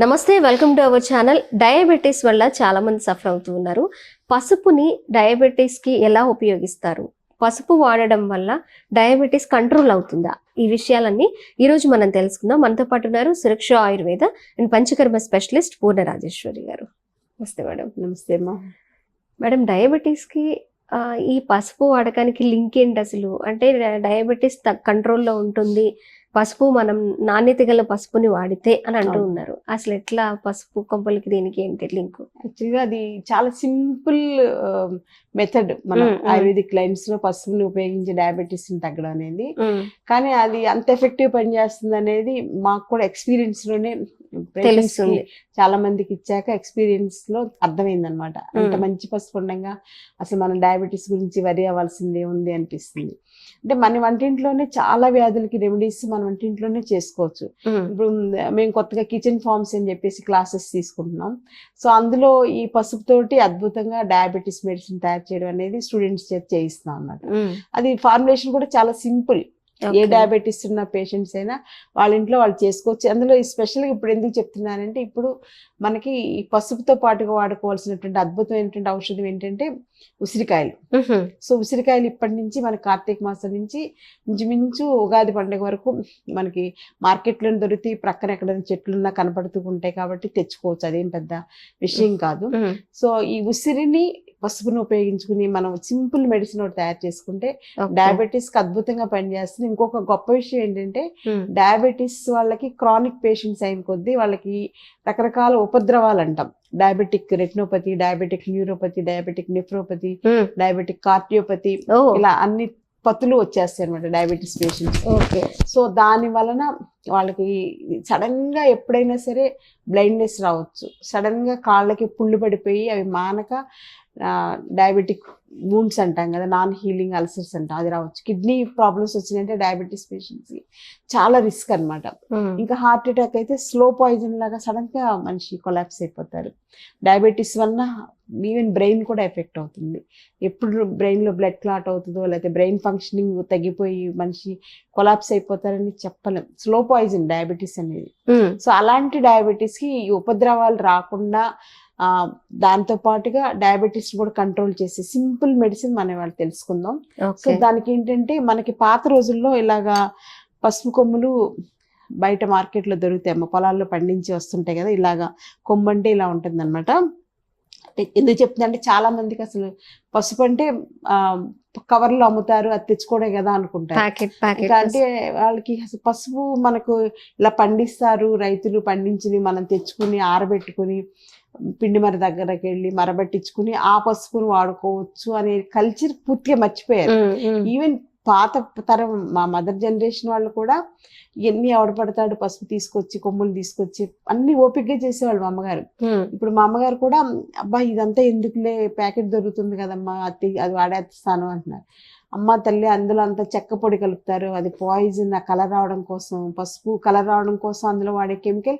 నమస్తే welcome to our channel. Diabetes వల్ల చాలా మంది సఫర్ అవుతూ ఉన్నారు. పసుపుని డయాబెటీస్కి ఎలా ఉపయోగిస్తారు? పసుపు వాడడం వల్ల డయాబెటీస్ కంట్రోల్ అవుతుందా? ఈ విషయాలన్నీ ఈ రోజు మనం తెలుసుకుందాం. మనతో పాటు ఉన్నారు సురక్ష ఆయుర్వేద అండ్ పంచకర్మ స్పెషలిస్ట్ పూర్ణ రాజేశ్వరి గారు. నమస్తే మేడం. నమస్తే అమ్మా. మేడం డయాబెటీస్కి ఆ, ఈ పసుపు వాడకానికి లింక్ ఏంటి అసలు? అంటే డయాబెటీస్ కంట్రోల్లో ఉంటుంది. పసుపు మనం నాణ్యత గల పసుపుని వాడితే అని అంటూ. ఉన్నారు. అసలు ఎట్లా పసుపు కొంపలకి దీనికి ఏంటి లింక్? యాక్చువల్గా అది చాలా సింపుల్ మెథడ్. మన. ఆయుర్వేదిక్ లైన్స్లో పసుపుని ఉపయోగించి డయాబెటీస్ని తగ్గడం అనేది. కానీ అది అంత ఎఫెక్టివ్ పనిచేస్తుంది అనేది మాకు కూడా ఎక్స్పీరియన్స్లోనే తెలుస్తుంది. చాలా మందికి ఇచ్చాక ఎక్స్పీరియన్స్లో అర్థమైంది అనమాట అంత. మంచి పసుపు ఉండగా అసలు మనం డయాబెటీస్ గురించి వరి అవ్వాల్సిందే ఉంది అనిపిస్తుంది. అంటే మన వంటింట్లోనే చాలా వ్యాధులకి రెమెడీస్ మన వంటింట్లోనే చేసుకోవచ్చు. ఇప్పుడు మేము కొత్తగా కిచెన్ ఫార్మ్స్ అని చెప్పేసి క్లాసెస్ తీసుకుంటున్నాం. సో అందులో ఈ పసుపు తోటి అద్భుతంగా డయాబెటీస్ మెడిసిన్ తయారు చేయడం అనేది స్టూడెంట్స్ చేత చేయిస్తున్నాం అన్నమాట. అది ఫార్ములేషన్ కూడా చాలా సింపుల్ ఏ. డయాబెటీస్ ఉన్న పేషెంట్స్ అయినా వాళ్ళ ఇంట్లో వాళ్ళు చేసుకోవచ్చు. అందులో స్పెషల్గా ఇప్పుడు ఎందుకు చెప్తున్నానంటే ఇప్పుడు మనకి ఈ పసుపుతో పాటుగా వాడుకోవాల్సినటువంటి అద్భుతమైనటువంటి ఔషధం ఏంటంటే ఉసిరికాయలు. సో ఉసిరికాయలు ఇప్పటి నుంచి మన కార్తీక మాసం నుంచి ఇంచుమించు ఉగాది పండుగ వరకు మనకి మార్కెట్లో దొరికి ప్రక్కన ఎక్కడైనా చెట్లున్నా కనపడుతూ ఉంటాయి కాబట్టి తెచ్చుకోవచ్చు. అదేం పెద్ద విషయం కాదు. సో ఈ ఉసిరిని పసుపును ఉపయోగించుకుని మనం సింపుల్ మెడిసిన్ ఒకటి తయారు చేసుకుంటే. డయాబెటీస్కి అద్భుతంగా పనిచేస్తుంది. ఇంకొక గొప్ప విషయం ఏంటంటే డయాబెటీస్ వాళ్ళకి క్రానిక్ పేషెంట్స్ అయిన కొద్దీ వాళ్ళకి రకరకాల ఉపద్రవాలు అంటాం diabetic retinopathy diabetic neuropathy diabetic nephropathy diabetic cardiopathy ఇలా అన్ని పత్తులు వచ్చేస్తాయి అనమాట డయాబెటీస్ పేషెంట్స్ ఓకే. సో దాని వలన వాళ్ళకి సడన్గా ఎప్పుడైనా సరే బ్లైండ్నెస్ రావచ్చు. సడన్గా కాళ్ళకి పుళ్ళు పడిపోయి అవి మానక డయాబెటిక్ వూండ్స్ అంటాం కదా నాన్ హీలింగ్ అల్సర్స్ అంటాం అది రావచ్చు. కిడ్నీ ప్రాబ్లమ్స్ వచ్చినాయంటే డయాబెటీస్ పేషెంట్స్ చాలా రిస్క్ అన్నమాట. ఉమ్, ఇంకా హార్ట్ అటాక్ అయితే స్లో పాయిజన్ లాగా సడన్గా మనిషి కొలాప్స్ అయిపోతారు. డయాబెటీస్ వలన ఈవెన్ బ్రెయిన్ కూడా ఎఫెక్ట్ అవుతుంది. ఎప్పుడు బ్రెయిన్లో బ్లడ్ క్లాట్ అవుతుందో లేకపోతే బ్రెయిన్ ఫంక్షనింగ్ తగ్గిపోయి మనిషి కొలాప్స్ అయిపోతారని చెప్పలేం. స్లో పాయిజన్ డయాబెటీస్ అనేది. సో అలాంటి డయాబెటీస్కి ఈ ఉపద్రవాలు రాకుండా ఆ దాంతో పాటుగా డయాబెటీస్ కూడా కంట్రోల్ చేసే సింపుల్ మెడిసిన్ మనం వాళ్ళు తెలుసుకుందాం. సో దానికి ఏంటంటే మనకి పాత రోజుల్లో ఇలాగా పసుపు కొమ్ములు బయట మార్కెట్లో దొరుకుతాయి అమ్మ. పొలాల్లో పండించి వస్తుంటాయి కదా ఇలాగా కొమ్ము అంటే ఇలా ఉంటుంది అనమాట ఎందుకు చెప్తున్నా అంటే చాలా మందికి అసలు పసుపు అంటే ఆ కవర్లో అమ్ముతారు అది తెచ్చుకోవడే కదా అనుకుంటారు. అంటే వాళ్ళకి అసలు పసుపు మనకు ఇలా పండిస్తారు రైతులు పండించి మనం తెచ్చుకుని ఆరబెట్టుకుని పిండి మర దగ్గరకు వెళ్ళి మరబట్టించుకుని ఆ పసుపును వాడుకోవచ్చు అనే కల్చర్ పూర్తిగా మర్చిపోయారు. ఈవెన్ పాత తరం మా మదర్ జనరేషన్ వాళ్ళు కూడా ఎన్ని ఎవడ పడతాడు పసుపు తీసుకొచ్చి కొమ్ములు తీసుకొచ్చి అన్ని ఓపికగా చేసేవాళ్ళు మా అమ్మగారు. ఇప్పుడు మా అమ్మగారు కూడా అబ్బా ఇదంతా ఎందుకులే ప్యాకెట్ దొరుకుతుంది కదమ్మా అది అది వాడేస్తాను అంటున్నారు. అమ్మ తల్లి అందులో అంతా చెక్క పొడి కలుపుతారు అది పాయిజన్ ఆ కలర్ రావడం కోసం పసుపు కలర్ రావడం కోసం అందులో వాడే కెమికల్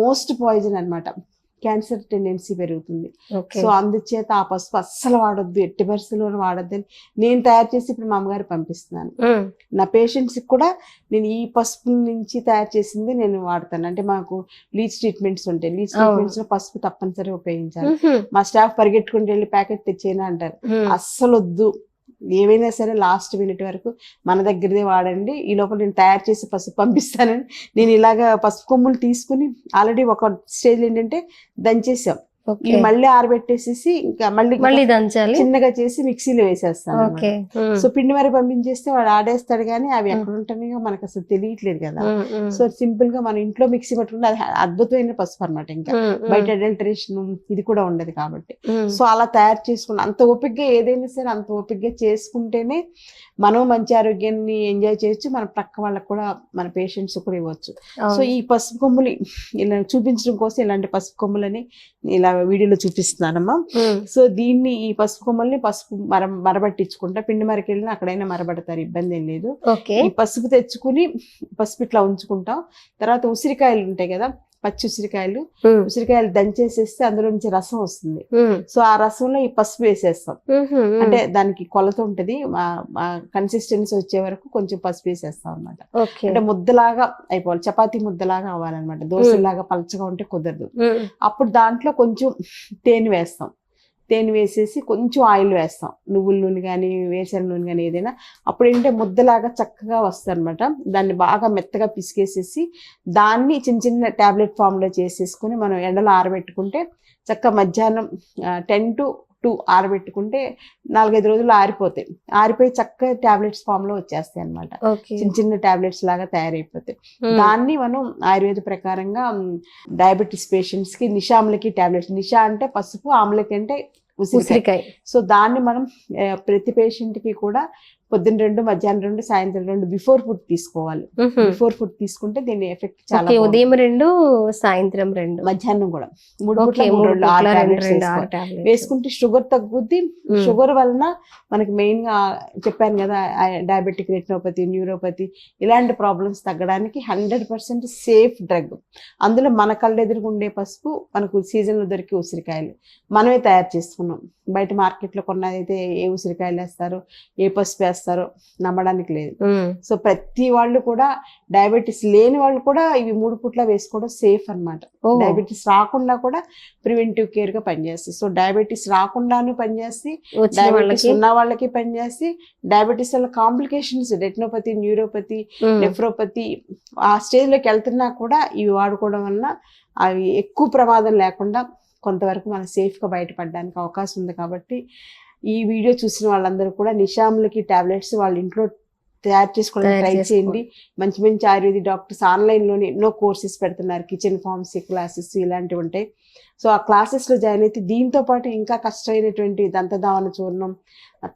మోస్ట్ పాయిజన్ అన్నమాట. క్యాన్సర్ టెండెన్సీ పెరుగుతుంది. సో అందుచేత ఆ పసుపు అస్సలు వాడొద్దు ఎట్టి పరిస్థితుల్లో వాడొద్దు అని నేను తయారు చేసి ఇప్పుడు మా అమ్మగారు పంపిస్తున్నాను. నా పేషెంట్స్కి కూడా నేను ఈ పసుపు నుంచి తయారు చేసింది నేను వాడతాను. అంటే మాకు లీచ్ ట్రీట్మెంట్స్ ఉంటాయి. లీచ్. ట్రీట్మెంట్స్లో పసుపు తప్పనిసరిగా ఉపయోగించాలి. మా స్టాఫ్ పరిగెట్టుకుంటూ వెళ్ళి ప్యాకెట్ తెచ్చేనా అంటారు. అస్సలు వద్దు ఏవైనా సరే లాస్ట్ మినిట్ వరకు మన దగ్గరదే వాడండి. ఈ లోపల నేను తయారు చేసి పసుపు పంపిస్తానని. నేను ఇలాగా పసుపు కొమ్ములు తీసుకుని ఆల్రెడీ ఒక స్టేజ్ ఏంటంటే దంచేసాం. ఇవి మళ్ళీ ఆరబెట్టేసేసి ఇంకా మళ్ళీ మళ్ళీ దంచాలి? చిన్నగా చేసి మిక్సీలో వేసేస్తాను సో పిండి మరి పంపించేస్తే వాడు ఆడేస్తాడు కానీ అవి. ఎక్కడ ఉంటున్నాయో మనకు అసలు తెలియట్లేదు కదా. సో సింపుల్గా మన ఇంట్లో మిక్సీ పట్టుకుంటే అది అద్భుతమైన పసుపు అనమాట ఇంకా. బయట అడల్టరేషన్ ఇది కూడా ఉండదు కాబట్టి. సో అలా తయారు చేసుకుని అంత ఓపికగా ఏదైనా సరే అంత ఓపికగా చేసుకుంటేనే మనం మంచి ఆరోగ్యాన్ని ఎంజాయ్ చేయొచ్చు. మన ప్రక్క వాళ్ళకి కూడా మన పేషెంట్స్ కూడా ఇవ్వచ్చు. సో. ఈ పసుపు కొమ్ములు ఇలా చూపించడం కోసం ఇలాంటి పసుపు కొమ్ములని ఇలా వీడియోలో చూపిస్తున్నానమ్మా. సో దీన్ని ఈ పసుపు కొమ్మల్ని పసుపు మర మరబట్టించుకుంటా పిండి మరకెళ్ళిన అక్కడైనా మరబడతారు ఇబ్బంది ఏం లేదు. ఈ పసుపు తెచ్చుకుని పసుపు ఇట్లా ఉంచుకుంటాం. తర్వాత ఉసిరికాయలు ఉంటాయి కదా పచ్చి ఉసిరికాయలు ఉసిరికాయలు దంచేసేస్తే అందులో నుంచి రసం వస్తుంది. సో ఆ రసంలో ఈ పసుపు వేసేస్తాం. అంటే దానికి కొలత ఉంటది. కన్సిస్టెన్సీ వచ్చే వరకు కొంచెం పసుపు వేసేస్తాం అనమాట అంటే ముద్దలాగా అయిపోవాలి. చపాతీ ముద్దలాగా అవ్వాలన్నమాట. దోశలాగా పలచగా ఉంటే కుదరదు. అప్పుడు దాంట్లో కొంచెం తేనె వేస్తాం. తేనె వేసేసి కొంచెం ఆయిల్ వేస్తాం. నువ్వుల నూనె కానీ వేసిన నూనె కానీ ఏదైనా అప్పుడు ఏంటంటే ముద్దలాగా చక్కగా వస్తుంది అనమాట దాన్ని బాగా మెత్తగా పిసికేసేసి దాన్ని చిన్న చిన్న టాబ్లెట్ ఫామ్లో చేసేసుకుని మనం ఎండలో ఆరబెట్టుకుంటే చక్క మధ్యాహ్నం టెన్ టు టూ ఆరబెట్టుకుంటే నాలుగైదు రోజులు ఆరిపోతాయి. ఆరిపోయి చక్కగా టాబ్లెట్స్ ఫామ్లో వచ్చేస్తాయి అనమాట చిన్న చిన్న టాబ్లెట్స్ లాగా తయారైపోతాయి. దాన్ని మనం ఆయుర్వేద ప్రకారంగా డయాబెటీస్ పేషెంట్స్కి నిషాములకి టాబ్లెట్స్. నిషా అంటే పసుపు ఆమ్లకి అంటే ఉసిరికాయ. సో దాన్ని మనం ప్రతి పేషెంట్కి కూడా పొద్దున్న రెండు మధ్యాహ్నం రెండు సాయంత్రం రెండు బిఫోర్ ఫుడ్ తీసుకోవాలి. బిఫోర్ ఫుడ్ తీసుకుంటే దీని ఎఫెక్ట్ చాలా. ఉదయం రెండు సాయంత్రం రెండు. మధ్యాహ్నం కూడా. మూడు. వేసుకుంటే షుగర్ తగ్గుద్ది. షుగర్ వలన మనకి మెయిన్గా చెప్పాను కదా డయాబెటిక్ రెటినోపతి న్యూరోపతి ఇలాంటి ప్రాబ్లమ్స్ తగ్గడానికి హండ్రెడ్ పర్సెంట్ సేఫ్ డ్రగ్ అందులో మన కళ్ళు ఎదురుగా ఉండే పసుపు మనకు season లో దొరికే ఉసిరికాయలు. మనమే తయారు చేసుకున్నాం. బయట మార్కెట్లో కొన్నదైతే ఏ ఉసిరికాయలు వేస్తారో ఏ పసుపు వేస్తారో నమ్మడానికి లేదు. సో ప్రతి వాళ్ళు కూడా డయాబెటీస్ లేని వాళ్ళు కూడా ఇవి మూడు పుట్ల వేసుకోవడం సేఫ్ అన్నమాట. ఓ, డయాబెటీస్ రాకుండా కూడా ప్రివెంటివ్ కేర్గా పనిచేస్తాయి సో డయాబెటీస్ రాకుండాను పనిచేసి డయాబెటీస్ ఉన్న వాళ్ళకి పనిచేసి డయాబెటీస్ వల్ల కాంప్లికేషన్స్ రెటినోపతి న్యూరోపతి నెఫ్రోపతి ఆ స్టేజ్లోకి వెళ్తున్నా కూడా ఇవి వాడుకోవడం వల్ల అవి ఎక్కువ ప్రమాదం లేకుండా కొంతవరకు మనం సేఫ్గా బయటపడడానికి అవకాశం ఉంది కాబట్టి ఈ వీడియో చూసిన వాళ్ళందరూ కూడా నిషాములకి టాబ్లెట్స్ వాళ్ళ ఇంట్లో తయారు చేసుకోవడానికి ట్రై చేయండి. మంచి మంచి ఆయుర్వేదిక్ డాక్టర్స్ ఆన్లైన్లోనే ఎన్నో కోర్సెస్ పెడుతున్నారు. కిచెన్ ఫార్మసీ క్లాసెస్ ఇలాంటివి ఉంటాయి. సో ఆ క్లాసెస్లో జాయిన్ అయితే దీంతో పాటు ఇంకా కష్టమైనటువంటి దంతధావన చూర్ణం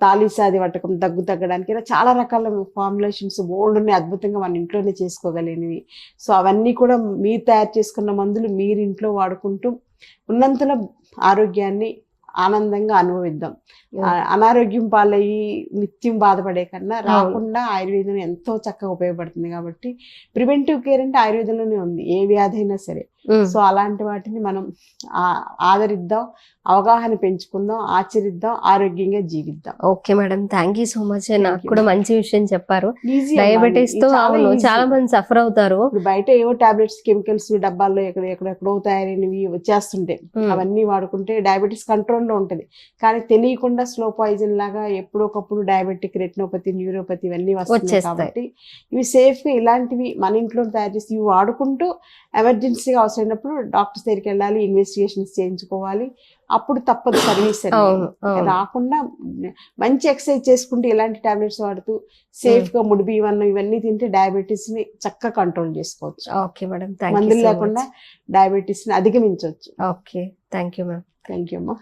తాలీసాది వటకం దగ్గు తగ్గడానికి ఇలా చాలా రకాల ఫార్ములేషన్స్ బోల్డ్ ఉన్నాయి. అద్భుతంగా మన ఇంట్లోనే చేసుకోగలిగినవి. సో అవన్నీ కూడా మీరు తయారు చేసుకున్న మందులు మీరు ఇంట్లో వాడుకుంటూ ఉన్నంతలో ఆరోగ్యాన్ని ఆనందంగా అనుభవిద్దాం. అనారోగ్యం పాలయ్యి నిత్యం బాధపడే కన్నా రాకుండా ఆయుర్వేదం ఎంతో చక్కగా ఉపయోగపడుతుంది కాబట్టి ప్రివెంటివ్ కేర్ అంటే ఆయుర్వేదంలోనే ఉంది. ఏ వ్యాధి అయినా సరే. సో అలాంటి వాటిని మనం ఆదరిద్దాం అవగాహన పెంచుకుందాం ఆచరిద్దాం ఆరోగ్యంగా జీవిద్దాం okay madam thank you so much నాకు. కూడా మంచి విషయం చెప్పారు. డయాబెటీస్తో చాలా అవును easy. చాలా మంది సఫర్ అవుతారు బయట ఏవో టాబ్లెట్స్ కెమికల్స్ డబ్బాల్లో ఎక్కడ ఎక్కడెక్కడో తయారైనవి వచ్చేస్తుంటాయి ఉమ్, అవన్నీ వాడుకుంటే డయాబెటీస్ కంట్రోల్లో ఉంటుంది కానీ తెలియకుండా స్లో పాయిజన్ లాగా ఎప్పుడొకప్పుడు డయాబెటిక్ రెటినోపతి న్యూరోపతి ఇవన్నీ వచ్చేస్తాయి. కాబట్టి ఇవి సేఫ్గా ఇలాంటివి మన ఇంట్లో తయారు చేసి ఇవి వాడుకుంటూ ఎమర్జెన్సీగా అవసరమైనప్పుడు డాక్టర్స్ దగ్గరికి వెళ్ళాలి ఇన్వెస్టిగేషన్స్ చేయించుకోవాలి. అప్పుడు తప్పదు సర్వీస్ రాకుండా మంచి ఎక్సర్సైజ్ చేసుకుంటూ ఇలాంటి టాబ్లెట్స్ వాడుతూ సేఫ్గా ముడి బియ్యం ఇవన్నీ తింటే డయాబెటీస్ని చక్కగా కంట్రోల్ చేసుకోవచ్చు. ఓకే మేడం మందులు లేకుండా డయాబెటీస్ని అధిగమించవచ్చు. Okay thank you ma'am thank you అమ్మా.